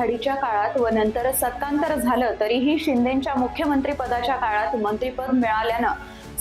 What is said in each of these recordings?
आघाडीच्या काळात व नंतर सत्तांतर झालं तरीही शिंदेच्या मुख्यमंत्री पदाच्या काळात मंत्रीपद मिळाल्यानं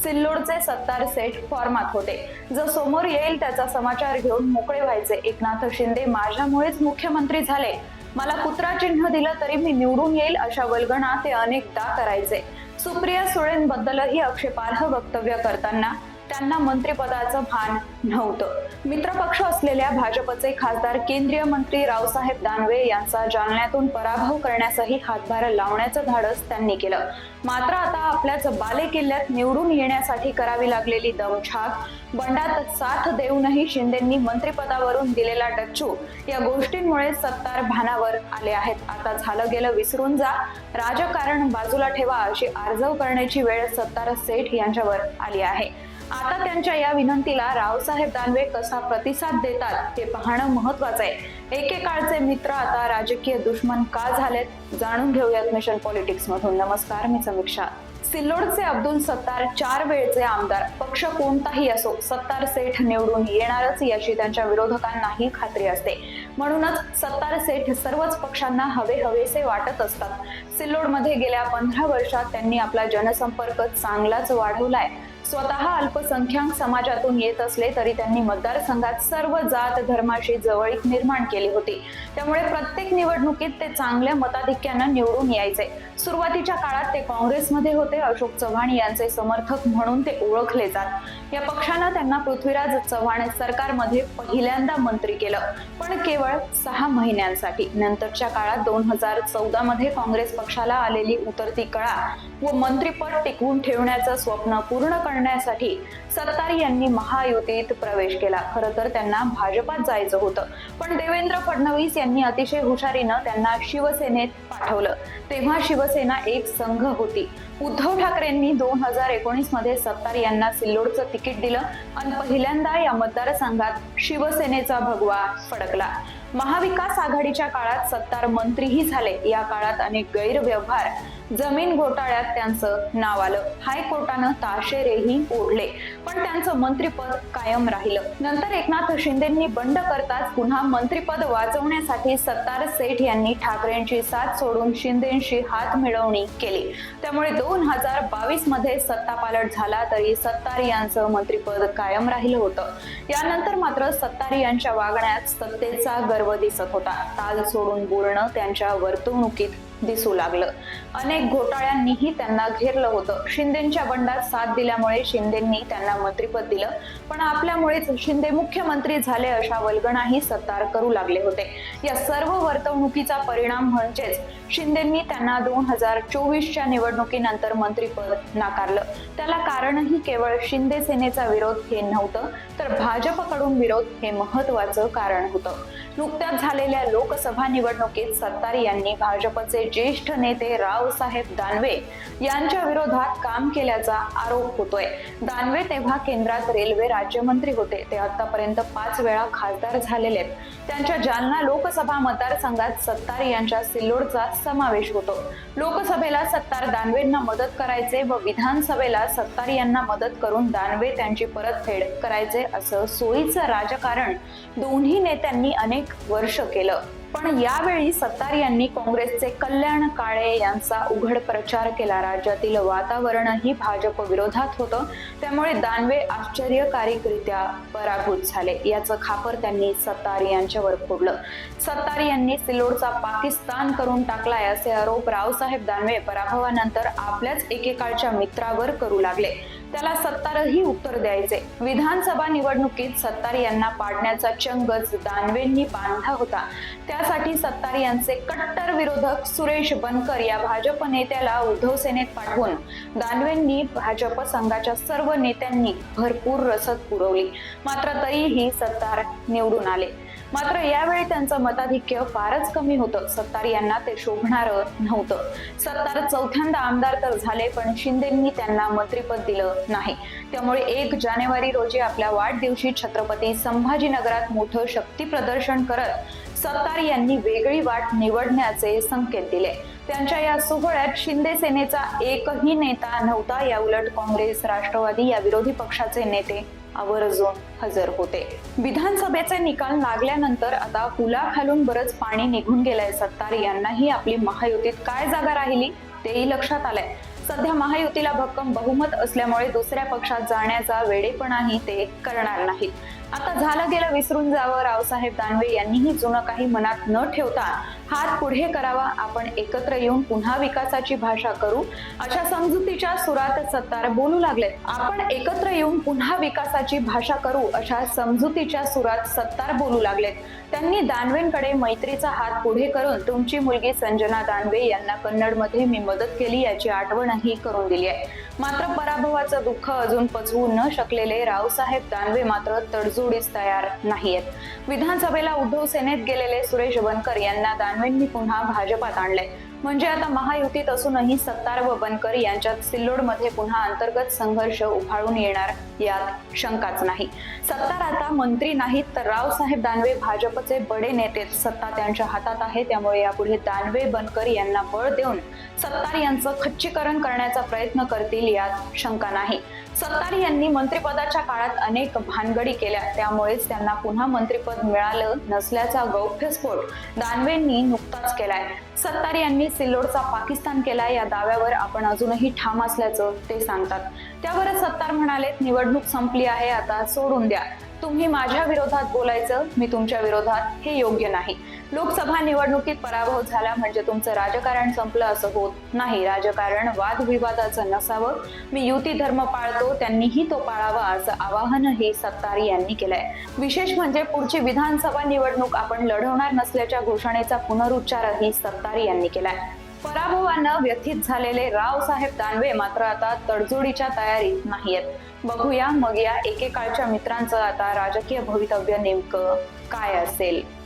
सिल्लोडचे सत्तार सेट फॉर्मात होते. जो समोर येईल त्याचा समाचार घेऊन मोकळे व्हायचे. एकनाथ शिंदे माझ्यामुळेच मुख्यमंत्री झाले. मला कुत्रा चिन्ह दिलं तरी मी निवडून येईल अशा वल्गणा ते अनेकदा करायचे. सुप्रिया सुळेंबद्दलही आक्षेपार्ह वक्तव्य करताना त्यांना मंत्रिपदाचं भान नव्हतं. मित्रपक्ष असलेल्या भाजपचे खासदार केंद्रीय मंत्री रावसाहेब दानवे यांचा जालन्यातून पराभव करण्यासही हातभार लावण्याचं धाडस त्यांनी केलं. मात्र आता आपल्याच बाले किल्ल्यात निवडून येण्यासाठी करावी लागलेली दमछाक बंडात साथ देऊनही शिंदेंनी मंत्रिपदावरून दिलेला डच्चू या गोष्टींमुळे सत्तार भानावर आले आहेत. आता झालं गेलं विसरून जा. राजकारण बाजूला ठेवा अशी आर्जव करण्याची वेळ सत्तार सेठ यांच्यावर आली आहे. आता त्यांच्या या विनंतीला रावसाहेब दानवे कसा प्रतिसाद देतात हे पाहणं महत्वाचं आहे. एकेकाळचे मित्र आता राजकीय दुश्मन का झालेत जाणून घेऊयात मिशन पॉलिटिक्स मधून नमस्कार मी समीक्षा. सिल्लोडचे अब्दुल सत्तार चार वेळचे आमदार. पक्ष कोणताही असो सत्तार सेठ निवडून येणारच याची त्यांच्या विरोधकांनाही खात्री असते. म्हणूनच सत्तार सेठ सर्वच पक्षांना हवे हवेसे वाटत असतात. सिल्लोडमध्ये गेल्या पंधरा वर्षात त्यांनी आपला जनसंपर्क चांगलाच वाढवलाय. स्वतः अल्पसंख्याक समाजातून येत असले तरी त्यांनी मतदारसंघात सर्व जात धर्माशी जवळीक निर्माण केली होती. त्यामुळे प्रत्येक निवडणुकीत ते चांगल्या मताधिक्यानं निवडून यायचे. सुरुवातीच्या काळात ते काँग्रेसमध्ये होते अशोक चव्हाण यांचे समर्थक म्हणून ते ओळखले जात. या पक्षानं त्यांना पृथ्वीराज चव्हाण सरकारमध्ये पहिल्यांदा मंत्री केलं. पण केवळ सहा महिन्यांसाठी. नंतरच्या काळात दोन हजार चौदा मध्ये काँग्रेस पक्षाला आलेली उतरती कळा व मंत्रीपद टिकवून ठेवण्याचं स्वप्न पूर्ण करण्यासाठी करण्यासाठी सत्तार यांनी महायुतीत प्रवेश केला. खरं तर त्यांना भाजपात जायचं होतं. पण देवेंद्र फडणवीस यांनी अतिशय हुशारीनं त्यांना शिवसेनेत पाठवलं. तेव्हा शिवसेना एक संघ होती. उद्धव ठाकरेंनी दोन हजार एकोणीसमध्ये सत्तार यांना सिल्लोडचं तिकीट दिलं आणि पहिल्यांदा या मतदारसंघात शिवसेनेचा भगवा फडकला. महाविकास आघाडीच्या काळात सत्तार मंत्रीही झाले. या काळात अनेक गैरव्यवहार जमीन घोटाळ्यात त्यांचं नाव आलं. हायकोर्टानं ताशेरेही ओढले. पण त्यांचं मंत्रीपद कायम राहिलं. नंतर एकनाथ शिंदेंनी बंड करताच पुन्हा मंत्रीपद वाचवण्यासाठी सत्तार सेठ यांनी ठाकरेंची साथ सोडून शिंदेशी हात मिळवणी केली. त्यामुळे दोन हजार बावीसमध्ये सत्तापालट झाला तरी सत्तार यांचं मंत्रीपद कायम राहिलं होतं. यानंतर मात्र सत्तार यांच्या वागण्यात सत्तेचा गर्व दिसत होता. ताल सोडून बोलणं त्यांच्या वर्तवणुकीत दिसू लागलं. अनेक घोटाळ्यांनीही त्यांना घेरलं होतं. शिंदेच्या बंडात साथ दिल्यामुळे शिंदेंनी त्यांना मंत्रीपद दिलं. पण आपल्यामुळेच शिंदे मुख्यमंत्री झाले अशा वल्गणाही सत्तार करू लागले होते. या सर्व वर्तवणुकीचा परिणाम म्हणजेच शिंदेंनी त्यांना दोन हजार चोवीसच्या निवडणुकीनंतर मंत्रीपद नाकारलं. त्याला कारणही केवळ शिंदे सेनेचा विरोध हे नव्हतं तर भाजपकडून विरोध हे महत्वाचं कारण होतं. नुकत्याच झालेल्या लोकसभा निवडणुकीत सत्तारी यांनी भाजपचे ज्येष्ठ नेते रावसाहेब दानवे यांच्या विरोधात काम केल्याचा आरोप होतोय. दानवे तेव्हा केंद्रात रेल्वे राज्यमंत्री होते. ते आतापर्यंत पाच वेळा खासदार झालेले आहेत. त्यांच्या जालना लोकसभा मतदारसंघात सत्तार यांच्या सिल्लोडचा समावेश होतो. लोकसभेला सत्तार दानवेंना मदत करायचे व विधानसभेला सत्तार यांना मदत करून दानवे त्यांची परतफेड करायचे असं सोयीचं राजकारण दोन्ही नेत्यांनी अनेक वर्ष केलं. पण यावेळी सत्तार यांनी काँग्रेसचे कल्याण काळे यांचा उघड प्रचार केला. राज्यातील वातावरणही भाजप विरोधात होतं. त्यामुळे दानवे आश्चर्यकारकरित्या पराभूत झाले. याचं खापर त्यांनी सत्तार यांच्यावर फोडलं. सत्तार यांनी सिल्लोडचा पाकिस्तान करून टाकलाय असे आरोप रावसाहेब दानवे पराभवानंतर आपल्याच एकेकाळच्या मित्रावर करू लागले. त्याला सत्तारही उत्तर द्यायचे. विधानसभा निवडणुकीत सत्तार यांना पाडण्याचा चंगच दानवेंनी बांधला होता. त्यासाठी सत्तार यांचे कट्टर विरोधक सुरेश बनकर या भाजप नेत्याला उद्धव सेनेत पाठवून दानवेंनी भाजप संघाच्या सर्व नेत्यांनी भरपूर रसद पुरवली. मात्र तरीही सत्तार निवडून आले. मात्र यावेळी त्यांचं मताधिक्य फारच कमी होतं. सत्तार यांना ते शोभणार नव्हतं. सत्तार चौथ्यांदा आमदार तर झाले पण शिंदेंनी त्यांना मंत्रीपद दिलं नाही. त्यामुळे एक जानेवारी रोजी आपल्या वाढदिवशी छत्रपती संभाजीनगरात मोठं शक्ती प्रदर्शन करत सत्तार यांनी वेगळी वाट निवडण्याचे संकेत दिले. त्यांच्या या सोहळ्यात शिंदे सेनेचा एकही नेता नव्हता. या उलट काँग्रेस राष्ट्रवादी या विरोधी पक्षाचे नेते आवर्जून हजर होते. विधानसभेचे निकाल लागल्यानंतर आता पुलाखालून बरंच पाणी निघून गेलंय. सत्तार यांनाही आपली महायुतीत काय जागा राहिली तेही लक्षात आलंय. सध्या महायुतीला भक्कम बहुमत असल्यामुळे दुसऱ्या पक्षात जाण्याचा वेडेपणाही ते करणार नाहीत. आता झालं गेलं विसरून जावं. रावसाहेब दानवे यांनीही जुनं काही मनात न ठेवता हात पुढे करावा. आपण एकत्र येऊन पुन्हा विकासाची भाषा करू. अशा समजुतीच्या सुरात सत्तार बोलू लागलेत. आपण एकत्र येऊन पुन्हा विकासाची भाषा करू अशा समजुतीच्या सुरात सत्तार बोलू लागलेत. त्यांनी दानवेंकडे मैत्रीचा हात पुढे करून तुमची मुलगी संजना दानवे यांना कन्नडमध्ये मी मदत केली याची आठवणही करून दिली आहे. मात्र पराभवाचं दुःख अजून पचवू न शकलेले रावसाहेब दानवे मात्र तडजोडीस तयार नाहीयेत. विधानसभेला उद्धव सेनेत गेलेले सुरेश बनकर यांना दानवेंनी पुन्हा भाजपात आणले म्हणजे आता महायुतीत असूनही सत्तार व बनकर यांच्यात सिल्लोडमध्ये पुन्हा अंतर्गत संघर्ष उफाळून येणार यात शंकाच नाही. सत्तार आता मंत्री नाहीत तर रावसाहेब दानवे भाजपचे बडे नेते सत्ता त्यांच्या हातात आहे त्यामुळे यापुढे दानवे बनकर यांना बळ देऊन सत्तार यांचं खच्चीकरण करण्याचा प्रयत्न करतील यात शंका नाही. सत्तार यांनी मंत्रिपदाच्या काळात अनेक भानगडी केल्या. त्यामुळेच त्यांना पुन्हा मंत्रिपद मिळालं नसल्याचा गौप्यस्फोट दानवेंनी नुकताच केलाय. सत्तार यांनी सिल्लोडचा पाकिस्तान केला या दाव्यावर आपण अजूनही ठाम असल्याचं ते सांगतात. त्यावरच सत्तार म्हणाले निवडणूक संपली आहे आता सोडून द्या. तुम्ही माझ्या विरोधात बोलायचं मी तुमच्या विरोधात हे योग्य नाही. लोकसभा निवडणुकीत पराभव झाला म्हणजे तुमचं राजकारण संपलं असं होत नाही. राजकारण वादविवादाचं नसावं. मी युती धर्म पाळतो त्यांनीही तो पाळावा असं आवाहनही सत्तारी यांनी केलंय. विशेष म्हणजे पुढची विधानसभा निवडणूक आपण लढवणार नसल्याच्या घोषणेचा पुनरुच्चारही सत्तारी यांनी केलाय. पराभवानं व्यथित झालेले रावसाहेब दानवे मात्र आता तडजोडीच्या तयारीत नाहीयेत. बघूया मग या एकेकाळच्या मित्रांचं आता राजकीय भवितव्य नेमकं काय असेल?